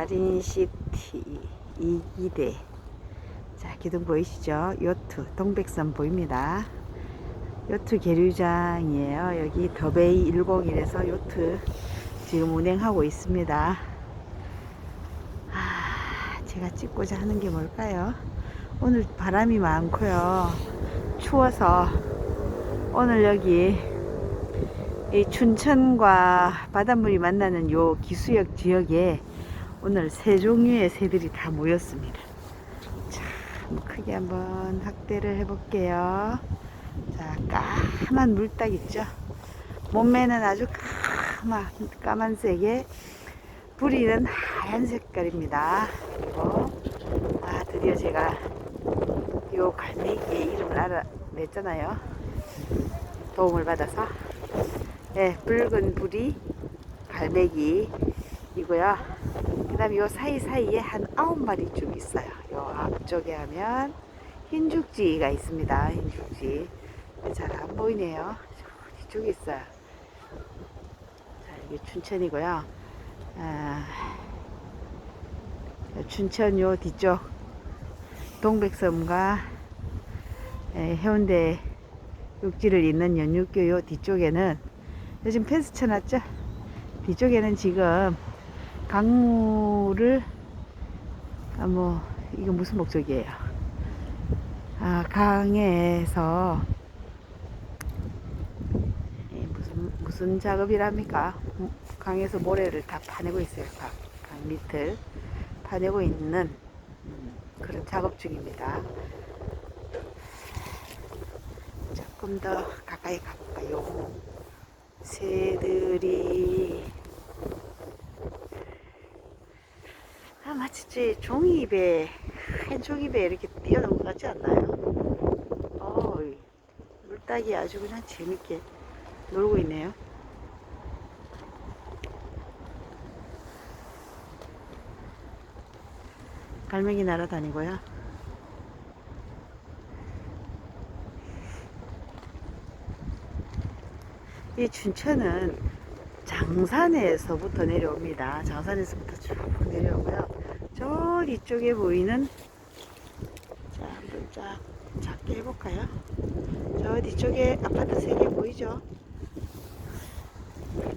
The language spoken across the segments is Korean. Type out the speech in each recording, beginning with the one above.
마린시티 이기대 자 기둥 보이시죠? 요트 동백섬 보입니다. 요트 계류장이에요. 여기 더베이 101에서 요트 지금 운행하고 있습니다. 아, 제가 찍고자 하는 게 뭘까요? 오늘 바람이 많고요. 추워서 오늘 여기 이 춘천과 바닷물이 만나는 요 기수역 지역에 오늘 세 종류의 새들이 다 모였습니다. 자, 한번 크게 한번 확대를 해볼게요. 자, 까만 물딱 있죠? 몸매는 아주 까만, 까만색에 부리는 하얀 색깔입니다. 그리고, 아, 드디어 제가 요 갈매기의 이름을 알아냈잖아요. 도움을 받아서. 네, 붉은 불이 갈매기이고요. 그 다음에 요 사이사이에 한 아홉 마리 쭉 있어요. 요 앞쪽에 하면 흰죽지가 있습니다. 흰죽지. 잘 안 보이네요. 저 뒤쪽에 있어요. 자, 이게 춘천이고요. 아, 춘천 요 뒤쪽 동백섬과 에, 해운대 육지를 잇는 연육교 요 뒤쪽에는 요즘 펜스 쳐놨죠? 뒤쪽에는 지금 강물을 아 뭐 이거 무슨 목적이에요? 아 강에서 예, 무슨 무슨 작업이랍니까? 음, 강에서 모래를 다 파내고 있어요. 강, 강 밑을 파내고 있는 음, 그런 작업 중입니다. 조금 더 가까이 가볼까요? 새들이 아 마치 종이배 한 종이배 이렇게 같지 않나요? 어 물닭이 아주 그냥 재밌게 놀고 있네요. 갈매기 날아다니고요. 이 춘천은 장산에서부터 내려옵니다. 장산에서부터 쭉 내려오고요. 저 뒤쪽에 보이는 자 한번 쫙 작게 해볼까요? 저 뒤쪽에 아파트 세개 보이죠? 아?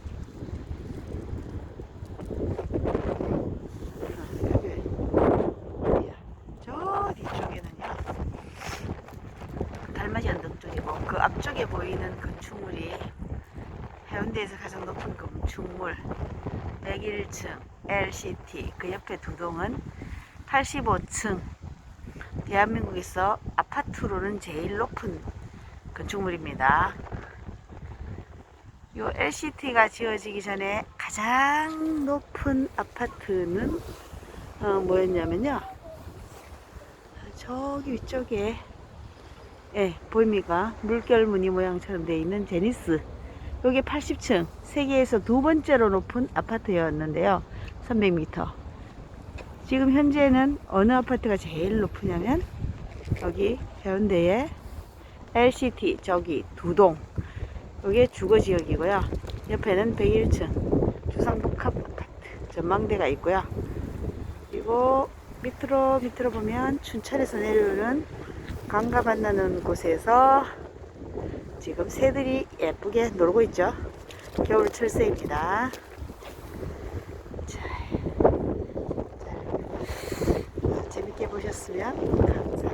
저 뒤쪽에는요. 달맞이 언덕 쪽이고 그 앞쪽에 보이는 건축물이 해운대에서 가장 높은 건축물 101층 LCT 그 옆에 두 동은 85층 대한민국에서 아파트로는 제일 높은 건축물입니다. 요 LCT가 지어지기 전에 가장 높은 아파트는 어, 뭐였냐면요. 저기 위쪽에 예, 보입니까? 물결 무늬 모양처럼 되어 있는 제니스. 여기 80층, 세계에서 두 번째로 높은 아파트였는데요. 300m. 지금 현재는 어느 아파트가 제일 높으냐면 여기 해운대에 LCT 저기 두 동. 여기 주거 지역이고요. 옆에는 101층 주상복합 아파트 전망대가 있고요. 그리고 밑으로 밑으로 보면 춘천에서 내려오는 강가 만나는 곳에서 지금 새들이 예쁘게 놀고 있죠. 겨울 철새입니다. 자, 자, 재밌게 보셨으면 감사합니다.